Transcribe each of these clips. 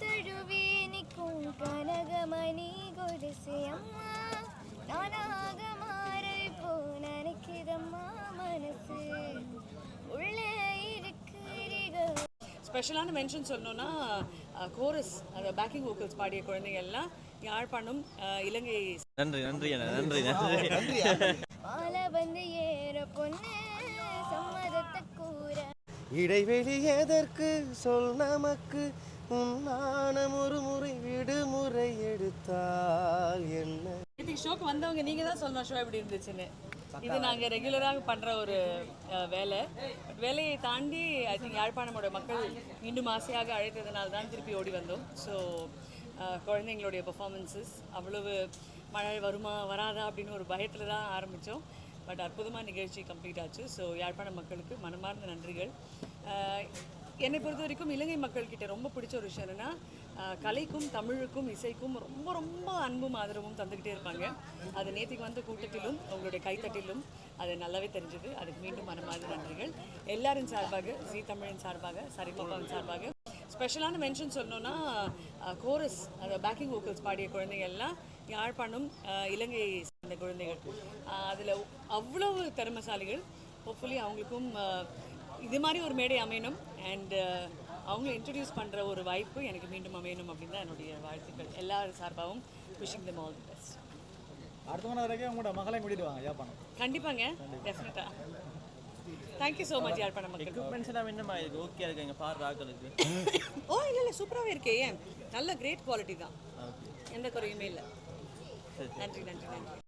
தழுவி நிற்கும் கனகமணி கொலுசு அம்மா. நானாக மாற இப்போ நினைக்கிறம்மா மனசு. உள்ளே இருக்கிறீர்கள் ஸ்பெஷலான மென்ஷன் சொல்லணும்னா கோரஸ் அந்த பேக்கிங் வோக்கல்ஸ் பாடிய குழந்தைங்க எல்லாம் யாழ்ப்பாணம் இலங்கை நன்றி நன்றி நன்றி நன்றி. மாலை வந்து இடைவெளி எதற்கு? சொல் நமக்கு. உன்னானம் ஒரு முறை விடுமுறை எடுத்தால் என்ன? நேற்று ஷோக்கு வந்தவங்க நீங்கள் தான் சொல்லணும் ஷோ எப்படி இருந்துச்சுன்னு. இது நாங்கள் ரெகுலராக பண்ணுற ஒரு வேலை. வேலையை தாண்டி ஐ திங்க் யாழ்ப்பாணமோட மக்கள் மீண்டும் ஆசையாக அழைத்ததுனால தான் திருப்பி ஓடி வந்தோம். ஸோ குழந்தைங்களுடைய பெர்ஃபார்மன்ஸஸ் அவ்வளவு மழை வருமா வராதா அப்படின்னு ஒரு பயத்தில் தான் ஆரம்பித்தோம் பட் அற்புதமாக நிகழ்ச்சி கம்ப்ளீட் ஆச்சு. ஸோ யாழ்ப்பாண மக்களுக்கு மனமார்ந்த நன்றிகள். என்னை பொறுத்த வரைக்கும் இலங்கை மக்கள்கிட்ட ரொம்ப பிடிச்ச ஒரு விஷயம் என்னென்னா கலைக்கும் தமிழுக்கும் இசைக்கும் ரொம்ப ரொம்ப அன்பும் ஆதரவும் தந்துக்கிட்டே இருப்பாங்க. அது நேற்றுக்கு வந்த கூட்டத்திலும் உங்களுடைய கைத்தட்டிலும் அது நல்லாவே தெரிஞ்சது. அதுக்கு மீண்டும் மனமார்ந்த நன்றிகள். எல்லாரின் சார்பாக ஜீ தமிழின் சார்பாக சரிபாபாவின் சார்பாக ஸ்பெஷலான மென்ஷன் சொல்லணும்னா கோரஸ் அந்த பேக்கிங் வோக்கல்ஸ் பாடிய குழந்தைங்க எல்லாம் யாழ்ப்பாணம் அஹ், இலங்கை சேர்ந்த குழந்தைகள். அதில் அவ்வளவு திறமைசாலிகள். ஹோப்ஃபுல்லி அவங்களுக்கும் இது மாதிரி ஒரு மேடை அமையணும். அண்ட் அவங்கள இன்ட்ரடியூஸ் பண்ணுற ஒரு வாய்ப்பு எனக்கு மீண்டும் அமையணும் அப்படின்னு தான் என்னுடைய வாழ்த்துக்கள். எல்லா சார்பாகவும் wishing them all the best அடுத்த மணி வரைக்கும் உங்களோட மகளை கூட்டிட்டு வாங்க யாப்பானம் கண்டிப்பாங்க டெஃபினட்டாக தேங்க்யூ ஸோ மச் யாழ்ப்பாண மக்கள். எக்யூப்மெண்ட்ஸ் எல்லாம் என்னமா இருக்கு? ஓகே இருக்கு எங்கள் பாடுற ஆக்களுக்கு. ஓ இல்லை இல்லை சூப்பராகவே இருக்கே ஏன்? நல்ல கிரேட் குவாலிட்டி தான். எந்த குறையுமே இல்லை. நன்றி நன்றி நன்றி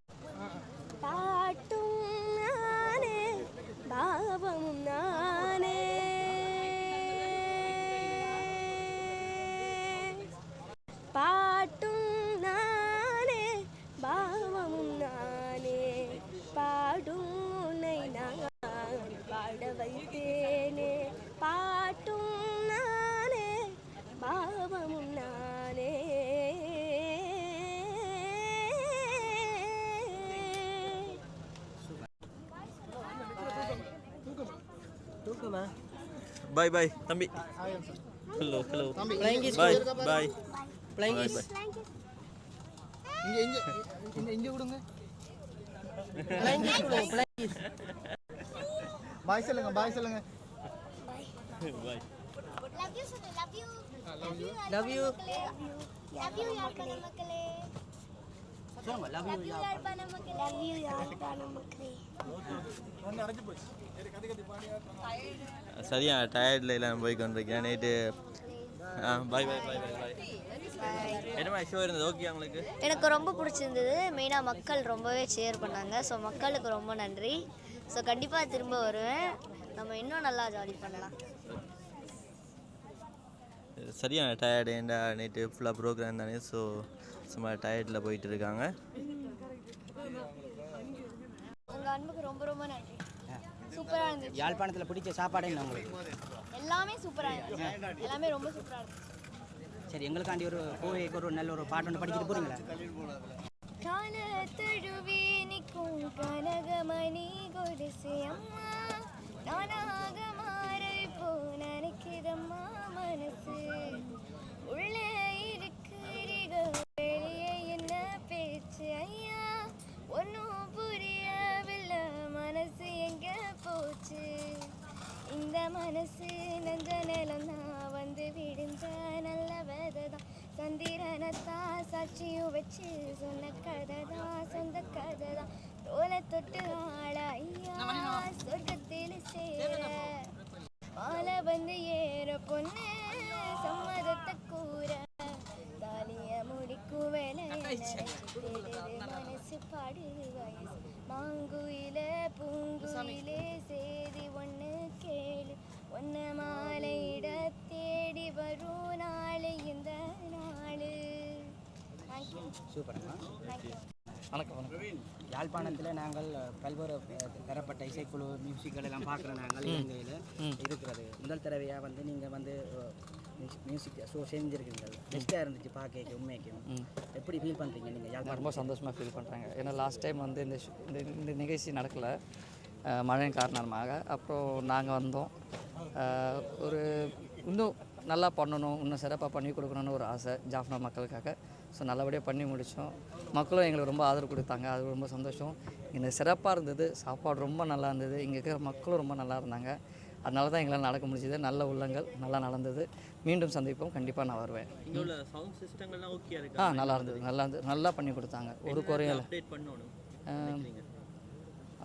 பாய் பாய் தம்பி ஹலோ ஹலோ பாய் பாய் பாய் பாய் இங்க இங்க இங்க இங்க கொடுங்க பாய் சொல்லுங்க பாய் சொல்லுங்க. பாய் Love you, Sudha. Love you. சரியா டயர்டில் எல்லாம் போய் கொண்டிருக்கேன் நைட்டு ஆ பாய் பாய் பாய் பாய் பாய் என்னமா ஷோ இருந்தது ஓகே உங்களுக்கு எனக்கு ரொம்ப பிடிச்சிருந்தது. மெயினாக மக்கள் ரொம்பவே ஷேர் பண்ணாங்க. ஸோ மக்களுக்கு ரொம்ப நன்றி. ஸோ கண்டிப்பாக திரும்ப வருவேன். நம்ம இன்னும் நல்லா ஜாலி பண்ணலாம். சரியான டயர்டு ஏண்டா நைட்டு ஃபுல்லாக ப்ரோக்ராம் தானே ஸோ சும்மா டயர்டில் போயிட்டு இருக்காங்க. உங்க அன்புக்கு ரொம்ப ரொம்ப நன்றி. சூப்பரா இருந்துச்சு. யாழ்ப்பாணத்தில் பிடிச்ச சாப்பாடு என்ன உங்களுக்கு? எல்லாமே சூப்பரா இருந்துச்சு. எல்லாமே ரொம்ப சூப்பரா இருந்துச்சு. சரி எங்களுக்காண்டி ஒரு கோவைக்கு ஒரு நல்ல ஒரு பாட்டு ஒன்று படிச்சுட்டு போறீங்களா? கால தழுவி நிற்கும் கனகமணி கொலுசு அம்மா நானாக நினைக்கிறம்மா மனசு. உள்ளே இருக்கிறீர்கள். வெளியே என்ன பேச்சு? ஐயா ஒன்றும் புரியவில்லை. மனசு எங்க போச்சு? இந்த மனசு நெஞ்ச நிலம் தான் வந்து விடுந்த நல்ல வெதை தான் சந்திரனத்தான் சாட்சியும் வச்சு சொன்ன கதை தான் சொந்த கதை தான் தோலை தொட்டு ஆள. ஐயா சொர்க்கத்தில் சேர. மாலை வந்து ஏற பொண்ணு சம்மதத்தை கூற. தாலிய முடிக்கும் வேலை மனசு பாடுது வயசு மாங்குயில பூங்குயிலே சேதி ஒன்று கேளு. ஒன்ன மாலையிட தேடி வரும் நாளை இந்த நாள். சூப்பர்மா தேங்க்யூ வணக்கம் வணக்கம். யாழ்ப்பாணத்தில் நாங்கள் பல்வேறு தரப்பட்ட இசைக்குழு மியூசிக்கள் எல்லாம் பார்க்குற நாங்கள் இலங்கையில் இருக்கிறது. முதல் தடவையாக வந்து நீங்கள் வந்து மியூசிக் ஷோ செஞ்சுருக்கீங்க. பெஸ்ட்டாக இருந்துச்சு பார்க்க உண்மைக்கும். எப்படி ஃபீல் பண்ணுறீங்க நீங்கள் யாழ்ப்பாணம் ரொம்ப சந்தோஷமாக ஃபீல் பண்ணுறாங்க ஏன்னா லாஸ்ட் டைம் வந்து இந்த இந்த இந்த நிகழ்ச்சி நடக்கலை. மழையின் காரணமாக. அப்புறம் நாங்கள் வந்தோம். ஒரு இன்னும் நல்லா பண்ணணும் இன்னும் சிறப்பாக பண்ணி கொடுக்கணும்னு ஒரு ஆசை ஜாஃப்னா மக்களுக்காக. ஸோ நல்லபடியாக பண்ணி முடித்தோம் மக்களும் எங்களுக்கு ரொம்ப ஆதரவு கொடுத்தாங்க. அது ரொம்ப சந்தோஷம். இந்த சிறப்பாக இருந்தது சாப்பாடு ரொம்ப நல்லா இருந்தது. இங்கே இருக்கிற மக்களும் ரொம்ப நல்லா இருந்தாங்க. அதனால தான் எங்களால் நடக்க முடிஞ்சது. நல்ல உள்ளங்கள் நல்லா நடந்தது. மீண்டும் சந்திப்போம். கண்டிப்பாக நான் வருவேன். ஆ நல்லா இருந்தது. நல்லா இருந்தது. நல்லா பண்ணி கொடுத்தாங்க. ஒரு குறையும் இல்லை.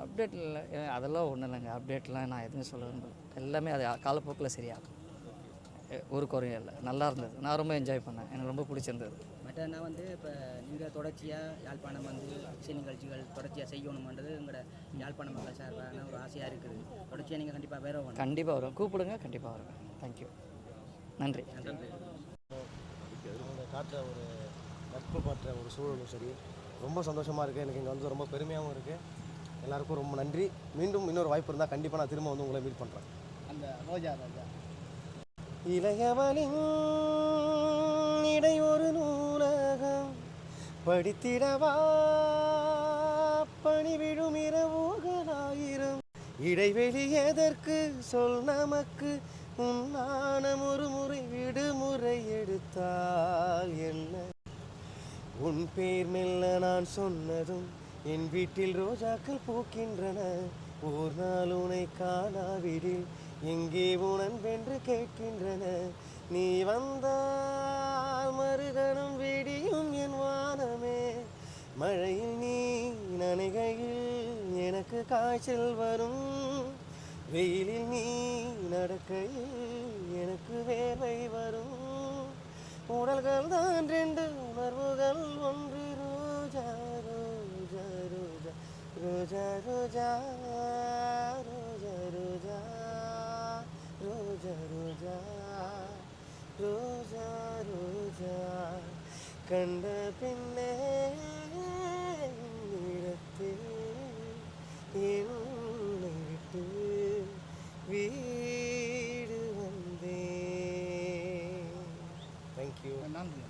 அப்டேட் இல்லை. அதெல்லாம் ஒன்றும் இல்லைங்க. அப்டேட்லாம் நான் எதுவுமே சொல்ல விரும்பல. எல்லாமே அது காலப்போக்கில் சரியாகும். ஒரு குறையும் இல்லை. நல்லா இருந்தது. நான் ரொம்ப என்ஜாய் பண்ணேன். எனக்கு ரொம்ப பிடிச்சிருந்தது. மற்ற நான் வந்து இப்போ நீங்கள் தொடர்ச்சியாக யாழ்ப்பாணம் வந்து இசை நிகழ்ச்சிகள் தொடர்ச்சியாக செய்யணுமன்றது உங்களோட யாழ்ப்பாண மக்கள் சார்பான ஒரு ஆசையாக இருக்குது. தொடர்ச்சியாக நீங்கள் கண்டிப்பாக வேற வேணும் கண்டிப்பாக வரும். கூப்பிடுங்க. கண்டிப்பாக வருவேன் தேங்க்யூ நன்றி. இவங்க காட்டுற ஒரு நட்பு பற்ற ஒரு சூழலும் சரி ரொம்ப சந்தோஷமாக இருக்குது எனக்கு இங்கே வந்து ரொம்ப பெருமையாகவும் இருக்குது எல்லாருக்கும் ரொம்ப நன்றி. மீண்டும் இன்னொரு வாய்ப்பு இருந்தால் கண்டிப்பாக நான் திரும்ப வந்து உங்களை மீட் பண்ணுறேன் அந்த ரோஜா ரோஜா. இளையவனின் இடை ஒரு நூலகம். படித்திடவா? பணி விழும் இரவுகளாயிரம் இடைவெளி எதற்கு? சொல் நமக்கு. உன்னானம் ஒரு முறை விடுமுறை எடுத்தால் என்ன? உன் பேர் மெல்ல நான் சொன்னதும் என் வீட்டில் ரோஜாக்கள் பூக்கின்றன. ஓர் நாள் உனை காணாவிடில் எங்கே உணன் வென்று கேட்கின்றன. நீ வந்தால் மறுகணம் வெடியும் என் வானமே. மழையில் நீ நனைகையில் எனக்கு காய்ச்சல் வரும். வெயிலில் நீ நடக்கையில் எனக்கு வேலை வரும். உடல்கள் தான் ரெண்டு உணர்வுகள் ஒன்று. ரோஜா ரோஜா ரோஜா ரோஜா ரோஜா. കണ്ട പിന്നെ ഇടത്ത് എന്നെ വിട്ട് വീട് വന്നേ താങ്ക് യു നന്ദി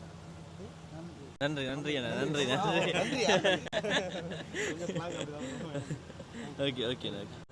நன்றி நன்றி அண்ணா நன்றி நன்றி ஓகே ஓகே ஓகே